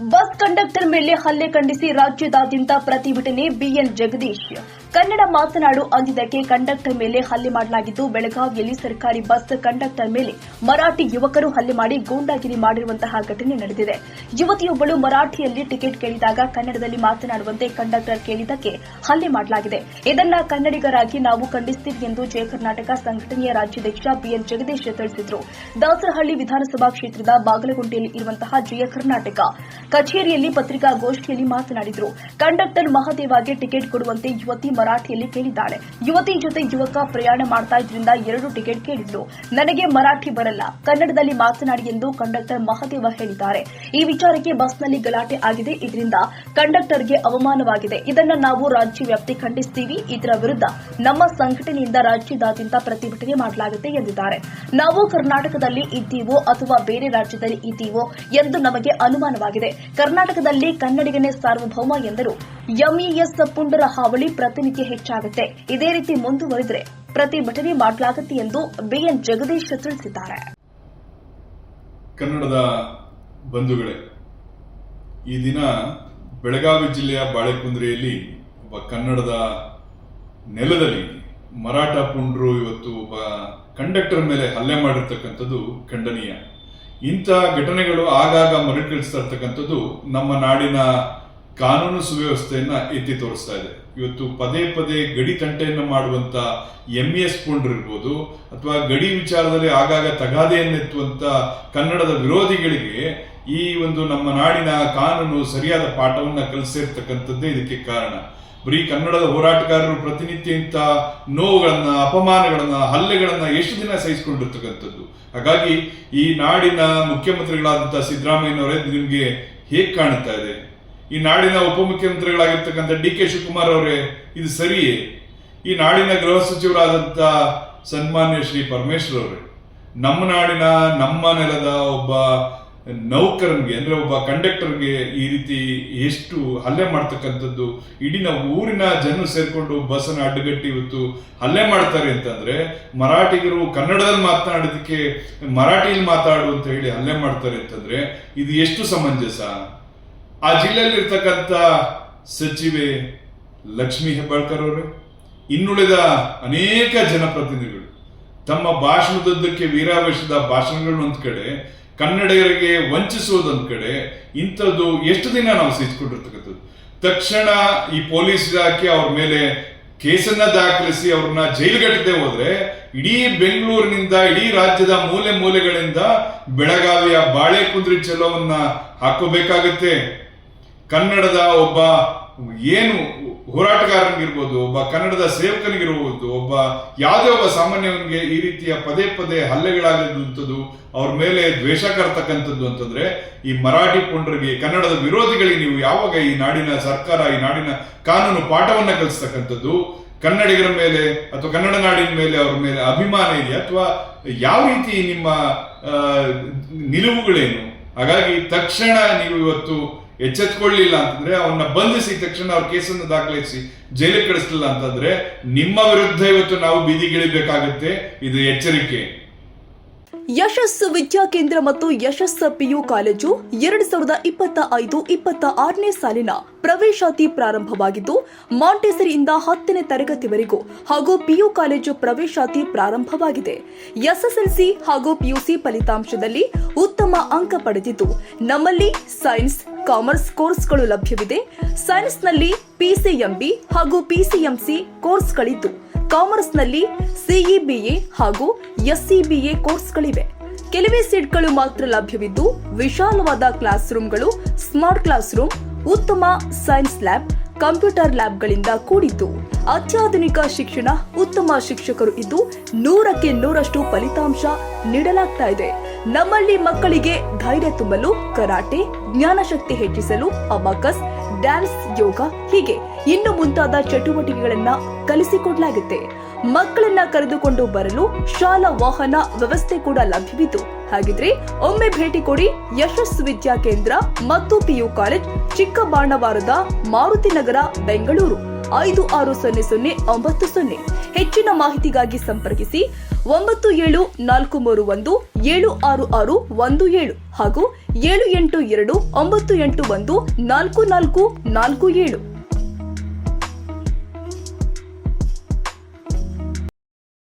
Bus conductor ಮೇಲೆ ಹಲ್ಲೆ ಖಂಡಿಸಿ ರಾಜ್ಯದಾದ್ಯಂತ ಪ್ರತಿಭಟನೆ ಬಿಎನ್ ಜಗದೀಶ್. ಕನ್ನಡ ಮಾತನಾಡು ಅಂದಿದ್ದಕ್ಕೆ ಕಂಡಕ್ಟರ್ ಮೇಲೆ ಹಲ್ಲೆ ಮಾಡಲಾಗಿದ್ದು, ಬೆಳಗಾವಿಯಲ್ಲಿ ಸರ್ಕಾರಿ ಬಸ್ ಕಂಡಕ್ಟರ್ ಮೇಲೆ ಮರಾಠಿ ಯುವಕರು ಹಲ್ಲೆ ಮಾಡಿ ಗೂಂಡಾಗಿರಿ ಮಾಡಿರುವಂತಹ ಘಟನೆ ನಡೆದಿದೆ. ಯುವತಿಯೊಬ್ಬಳು ಮರಾಠಿಯಲ್ಲಿ ಟಿಕೆಟ್ ಕೇಳಿದಾಗ ಕನ್ನಡದಲ್ಲಿ ಮಾತನಾಡುವಂತೆ ಕಂಡಕ್ಟರ್ ಕೇಳಿದ್ದಕ್ಕೆ ಹಲ್ಲೆ ಮಾಡಲಾಗಿದೆ. ಇದನ್ನ ಕನ್ನಡಿಗರಾಗಿ ನಾವು ಖಂಡಿಸ್ತೀವಿ ಎಂದು ಜಯ ಕರ್ನಾಟಕ ಸಂಘಟನೆಯ ರಾಜ್ಯಾಧ್ಯಕ್ಷ ಬಿಎನ್ ಜಗದೀಶ್ ತಿಳಿಸಿದರು. ದಾಸರಹಳ್ಳಿ ವಿಧಾನಸಭಾ ಕ್ಷೇತ್ರದ ಬಾಗಲಗುಂಟೆಯಲ್ಲಿ ಇರುವಂತಹ ಜಯ ಕರ್ನಾಟಕ ಕಚೇರಿಯಲ್ಲಿ ಪತ್ರಿಕಾಗೋಷ್ಠಿಯಲ್ಲಿ ಮಾತನಾಡಿದರು. ಕಂಡಕ್ಟರ್ ಮಹದೇವಾಗೆ ಟಿಕೆಟ್ ಕೊಡುವಂತೆ ಯುವತಿ ಮರಾಠಿಯಲ್ಲಿ ಕೇಳಿದ್ದಾಳೆ. ಯುವತಿ ಜೊತೆ ಯುವಕ ಪ್ರಯಾಣ ಮಾಡ್ತಾ ಇದ್ರಿಂದ ಎರಡು ಟಿಕೆಟ್ ಕೇಳಿದ್ರು ನನಗೆ ಮರಾಠಿ ಬರಲ್ಲ, ಕನ್ನಡದಲ್ಲಿ ಮಾತನಾಡಿ ಎಂದು ಕಂಡಕ್ಟರ್ ಮಹದೇವ ಹೇಳಿದ್ದಾರೆ. ಈ ವಿಚಾರಕ್ಕೆ ಬಸ್ನಲ್ಲಿ ಗಲಾಟೆ ಆಗಿದೆ. ಇದರಿಂದ ಕಂಡಕ್ಟರ್ಗೆ ಅವಮಾನವಾಗಿದೆ. ಇದನ್ನು ನಾವು ರಾಜ್ಯ ವ್ಯಾಪ್ತಿ ಖಂಡಿಸ್ತೀವಿ. ಇದರ ವಿರುದ್ಧ ನಮ್ಮ ಸಂಘಟನೆಯಿಂದ ರಾಜ್ಯದಾದ್ಯಂತ ಪ್ರತಿಭಟನೆ ಮಾಡಲಾಗುತ್ತೆ ಎಂದಿದ್ದಾರೆ. ನಾವು ಕರ್ನಾಟಕದಲ್ಲಿ ಇದ್ದೀವೋ ಅಥವಾ ಬೇರೆ ರಾಜ್ಯದಲ್ಲಿ ಇದ್ದೀವೋ ಎಂದು ನಮಗೆ ಅನುಮಾನವಾಗಿದೆ. ಕರ್ನಾಟಕದಲ್ಲಿ ಕನ್ನಡಿಗನೇ ಸಾರ್ವಭೌಮ ಎಂದರು. ಎಂಇಎಸ್ ಪುಂಡರ ಹಾವಳಿ ಪ್ರತಿನಿತ್ಯ ಹೆಚ್ಚಾಗುತ್ತೆ. ಇದೇ ರೀತಿ ಮುಂದುವರಿದರೆ ಪ್ರತಿಭಟನೆ ಮಾಡಲಾಗುತ್ತೆ ಎಂದು ಬಿಎನ್ ಜಗದೀಶ್ ತಿಳಿಸಿದ್ದಾರೆ. ಕನ್ನಡದ ಬಂಧುಗಳೇ, ಈ ದಿನ ಬೆಳಗಾವಿ ಜಿಲ್ಲೆಯ ಬಾಳೆಕುಂದ್ರೆಯಲ್ಲಿ ಒಬ್ಬ ಕನ್ನಡದ ನೆಲದಲ್ಲಿ ಮರಾಠ ಪುಂಡ್ರು ಇವತ್ತು ಒಬ್ಬ ಕಂಡಕ್ಟರ್ ಮೇಲೆ ಹಲ್ಲೆ ಮಾಡಿರ್ತಕ್ಕಂಥದ್ದು ಖಂಡನೀಯ. ಇಂಥ ಘಟನೆಗಳು ಆಗಾಗ ಮರುಕಳಿಸ್ತಾ ಇರ್ತಕ್ಕಂಥದ್ದು ನಮ್ಮ ನಾಡಿನ ಕಾನೂನು ಸುವ್ಯವಸ್ಥೆಯನ್ನ ಎತ್ತಿ ತೋರಿಸ್ತಾ ಇದೆ. ಇವತ್ತು ಪದೇ ಪದೇ ಗಡಿ ತಂಟೆಯನ್ನು ಮಾಡುವಂತ ಎಂ ಎಸ್ ಇರ್ಬೋದು, ಅಥವಾ ಗಡಿ ವಿಚಾರದಲ್ಲಿ ಆಗಾಗ ತಗಾದೆಯನ್ನೆತ್ತುವಂತ ಕನ್ನಡದ ವಿರೋಧಿಗಳಿಗೆ ಈ ಒಂದು ನಮ್ಮ ನಾಡಿನ ಕಾನೂನು ಸರಿಯಾದ ಪಾಠವನ್ನ ಕಲಿಸಿರ್ತಕ್ಕಂಥದ್ದೇ ಇದಕ್ಕೆ ಕಾರಣ. ಬರೀ ಕನ್ನಡದ ಹೋರಾಟಗಾರರು ಪ್ರತಿನಿತ್ಯ ಇಂಥ ನೋವುಗಳನ್ನ, ಅಪಮಾನಗಳನ್ನ, ಹಲ್ಲೆಗಳನ್ನ ಎಷ್ಟು ದಿನ ಸಹಿಸಿಕೊಂಡಿರ್ತಕ್ಕಂಥದ್ದು. ಹಾಗಾಗಿ ಈ ನಾಡಿನ ಮುಖ್ಯಮಂತ್ರಿಗಳಾದಂತಹ ಸಿದ್ದರಾಮಯ್ಯನವರೇ ನಿಮಗೆ ಹೇಗೆ ಕಾಣ್ತಾ ಇದೆ? ಈ ನಾಡಿನ ಉಪಮುಖ್ಯಮಂತ್ರಿಗಳಾಗಿರ್ತಕ್ಕಂಥ ಡಿ ಕೆ ಶಿವಕುಮಾರ್ ಅವರೇ, ಇದು ಸರಿಯೇ? ಈ ನಾಡಿನ ಗೃಹ ಸಚಿವರಾದಂಥ ಸನ್ಮಾನ್ಯ ಶ್ರೀ ಪರಮೇಶ್ವರ್ ಅವರೇ, ನಮ್ಮ ನಾಡಿನ ನಮ್ಮ ನೆಲದ ಒಬ್ಬ ನೌಕರನ್ಗೆ, ಅಂದ್ರೆ ಒಬ್ಬ ಕಂಡಕ್ಟರ್ಗೆ ಈ ರೀತಿ ಎಷ್ಟು ಹಲ್ಲೆ ಮಾಡ್ತಕ್ಕಂಥದ್ದು, ಇಡೀ ನಾವು ಊರಿನ ಜನ ಸೇರ್ಕೊಂಡು ಬಸ್ಸನ್ನು ಅಡ್ಡಗಟ್ಟಿ ಇವತ್ತು ಹಲ್ಲೆ ಮಾಡ್ತಾರೆ ಅಂತಂದ್ರೆ, ಮರಾಠಿಗರು ಕನ್ನಡದಲ್ಲಿ ಮಾತನಾಡೋದಕ್ಕೆ, ಮರಾಠಿಯಲ್ಲಿ ಮಾತಾಡು ಅಂತ ಹೇಳಿ ಹಲ್ಲೆ ಮಾಡ್ತಾರೆ ಅಂತಂದ್ರೆ, ಇದು ಎಷ್ಟು ಸಮಂಜಸ? ಆ ಜಿಲ್ಲೆಯಲ್ಲಿ ಇರ್ತಕ್ಕಂಥ ಸಚಿವೆ ಲಕ್ಷ್ಮಿ ಹೆಬ್ಬಾಳ್ಕರ್ ಅವರು, ಇನ್ನುಳಿದ ಅನೇಕ ಜನಪ್ರತಿನಿಧಿಗಳು, ತಮ್ಮ ಭಾಷಣದುದ್ದಕ್ಕೆ ವೀರಾವೇಶದ ಭಾಷಣಗಳು ಒಂದ್ ಕಡೆ ಕನ್ನಡಿಗರಿಗೆ ವಂಚಿಸುವುದೊಂದು ಕಡೆ ಇಂಥದ್ದು ಎಷ್ಟು ದಿನ ನಾವು ಸಹಿಸಿಕೊಂಡಿರ್ತಕ್ಕಂಥದ್ದು ತಕ್ಷಣ ಈ ಪೊಲೀಸ್ ಇಲಾಖೆ ಅವ್ರ ಮೇಲೆ ಕೇಸನ್ನ ದಾಖಲಿಸಿ ಅವ್ರನ್ನ ಜೈಲ್ಗಟ್ಟದೆ ಹೋದ್ರೆ ಇಡೀ ಬೆಂಗಳೂರಿನಿಂದ, ಇಡೀ ರಾಜ್ಯದ ಮೂಲೆ ಮೂಲೆಗಳಿಂದ ಬೆಳಗಾವಿಯ ಬಾಳೆಕುಂದ್ರಿ ಚಲೋವನ್ನ ಹಾಕೋಬೇಕಾಗತ್ತೆ ಕನ್ನಡದ ಒಬ್ಬ ಏನು ಹೋರಾಟಗಾರನಿಗಿರ್ಬೋದು, ಒಬ್ಬ ಕನ್ನಡದ ಸೇವಕನಿಗಿರ್ಬೋದು, ಒಬ್ಬ ಯಾವುದೇ ಒಬ್ಬ ಸಾಮಾನ್ಯವನಿಗೆ ಈ ರೀತಿಯ ಪದೇ ಪದೇ ಹಲ್ಲೆಗಳಾಗಿರುವಂಥದ್ದು, ಅವ್ರ ಮೇಲೆ ದ್ವೇಷ ಕರ್ತಕ್ಕಂಥದ್ದು ಅಂತಂದ್ರೆ, ಈ ಮರಾಠಿ ಪುಂಡರಿಗೆ, ಕನ್ನಡದ ವಿರೋಧಿಗಳಿಗೆ ನೀವು ಯಾವಾಗ ಈ ನಾಡಿನ ಸರ್ಕಾರ, ಈ ನಾಡಿನ ಕಾನೂನು ಪಾಠವನ್ನ ಕಲಿಸ್ತಕ್ಕಂಥದ್ದು, ಕನ್ನಡಿಗರ ಮೇಲೆ ಅಥವಾ ಕನ್ನಡ ನಾಡಿನ ಮೇಲೆ ಅವ್ರ ಮೇಲೆ ಅಭಿಮಾನ ಇದೆ ಅಥವಾ ಯಾವ ರೀತಿ ನಿಮ್ಮ ನಿಲುವುಗಳೇನು? ಹಾಗಾಗಿ ತಕ್ಷಣ ನೀವು ಇವತ್ತು ಎಚ್ಚೆತ್ಕೊಳ್ಳಿಲ್ಲ ಅಂತಂದ್ರೆ ಅವನ್ನ ಬಂಧಿಸಿ ತಕ್ಷಣ ಅವ್ರ ಕೇಸನ್ನು ದಾಖಲಿಸಿ ಜೈಲಿಗೆ ಕಳಿಸ್ಲಿಲ್ಲ ಅಂತಂದ್ರೆ ನಿಮ್ಮ ವಿರುದ್ಧ ಇವತ್ತು ನಾವು ಬೀದಿಗಿಳಿಬೇಕಾಗುತ್ತೆ ಇದು ಎಚ್ಚರಿಕೆ. ಯಶಸ್ಸು ವಿದ್ಯಾಕೇಂದ್ರ ಮತ್ತು ಯಶಸ್ಸ ಪಿಯು ಕಾಲೇಜು ಎರಡು ಸಾವಿರದ ಇಪ್ಪತ್ತ ಐದು, ಇಪ್ಪತ್ತ ಆರನೇ ಸಾಲಿನ ಪ್ರವೇಶಾತಿ ಪ್ರಾರಂಭವಾಗಿದ್ದು, ಮಾಂಟೇಸರಿಯಿಂದ ಹತ್ತನೇ ತರಗತಿವರೆಗೂ ಹಾಗೂ ಪಿಯು ಕಾಲೇಜು ಪ್ರವೇಶಾತಿ ಪ್ರಾರಂಭವಾಗಿದೆ. ಎಸ್ಎಸ್ಎಲ್ಸಿ ಹಾಗೂ ಪಿಯುಸಿ ಫಲಿತಾಂಶದಲ್ಲಿ ಉತ್ತಮ ಅಂಕ ಪಡೆದಿದ್ದು, ನಮ್ಮಲ್ಲಿ ಸೈನ್ಸ್ ಕಾಮರ್ಸ್ ಕೋರ್ಸ್ಗಳು ಲಭ್ಯವಿದೆ. ಸೈನ್ಸ್ನಲ್ಲಿ ಪಿಸಿಎಂಬಿ ಹಾಗೂ ಪಿಸಿಎಂಸಿ ಕೋರ್ಸ್ಗಳಿದ್ದು, ಕಾಮರ್ಸ್ನಲ್ಲಿ ಸಿಇಬಿಎ ಹಾಗೂ ಎಸ್ಸಿಬಿಎ ಕೋರ್ಸ್ಗಳಿವೆ. ಕೆಲವೇ ಸೀಟ್ಗಳು ಮಾತ್ರ ಲಭ್ಯವಿದ್ದು, ವಿಶಾಲವಾದ ಕ್ಲಾಸ್ ರೂಮ್ಗಳು ಸ್ಮಾರ್ಟ್ ಕ್ಲಾಸ್ ರೂಮ್ ಉತ್ತಮ ಸೈನ್ಸ್ ಲ್ಯಾಬ್, ಕಂಪ್ಯೂಟರ್ ಲ್ಯಾಬ್ಗಳಿಂದ ಕೂಡಿದ್ದು. ಅತ್ಯಾಧುನಿಕ ಶಿಕ್ಷಣ ಉತ್ತಮ ಶಿಕ್ಷಕರು ಇದ್ದು, ನೂರಕ್ಕೆ ನೂರಷ್ಟು ಫಲಿತಾಂಶ ನೀಡಲಾಗ್ತಾ ಇದೆ. ನಮ್ಮಲ್ಲಿ ಮಕ್ಕಳಿಗೆ ಧೈರ್ಯ ತುಂಬಲು, ಕರಾಟೆ, ಜ್ಞಾನಶಕ್ತಿ ಹೆಚ್ಚಿಸಲು, ಅಮಕಸ್, ಡ್ಯಾನ್ಸ್, ಯೋಗ ಹೀಗೆ ಇನ್ನು ಮುಂತಾದ ಚಟುವಟಿಕೆಗಳನ್ನ ಕಲಿಸಿಕೊಡ್ಲಾಗುತ್ತೆ. ಮಕ್ಕಳನ್ನ ಕರೆದುಕೊಂಡು ಬರಲು ಶಾಲಾ ವಾಹನ ವ್ಯವಸ್ಥೆ ಕೂಡ ಲಭ್ಯವಿತ್ತು. ಹಾಗಿದ್ರೆ ಒಮ್ಮೆ ಭೇಟಿ ಕೊಡಿ ಯಶಸ್ ವಿದ್ಯಾ ಕೇಂದ್ರ ಮತ್ತು ಪಿಯು ಕಾಲೇಜ್ ಚಿಕ್ಕಬಾಣವಾರದ ಮಾರುತಿ ನಗರ, ಬೆಂಗಳೂರು. ಐದು ಆರು ಸೊನ್ನೆ ಸೊನ್ನೆ ಒಂಬತ್ತು ಸೊನ್ನೆ. ಹೆಚ್ಚಿನ ಮಾಹಿತಿಗಾಗಿ ಸಂಪರ್ಕಿಸಿ ಒಂಬತ್ತು ಏಳು ನಾಲ್ಕು ಮೂರು ಒಂದು ಏಳು ಆರು ಆರು ಒಂದು ಏಳು ಹಾಗೂ ಏಳು ಎಂಟು ಎರಡು ಒಂಬತ್ತು ಎಂಟು ಒಂದು ನಾಲ್ಕು ನಾಲ್ಕು ನಾಲ್ಕು ಏಳು.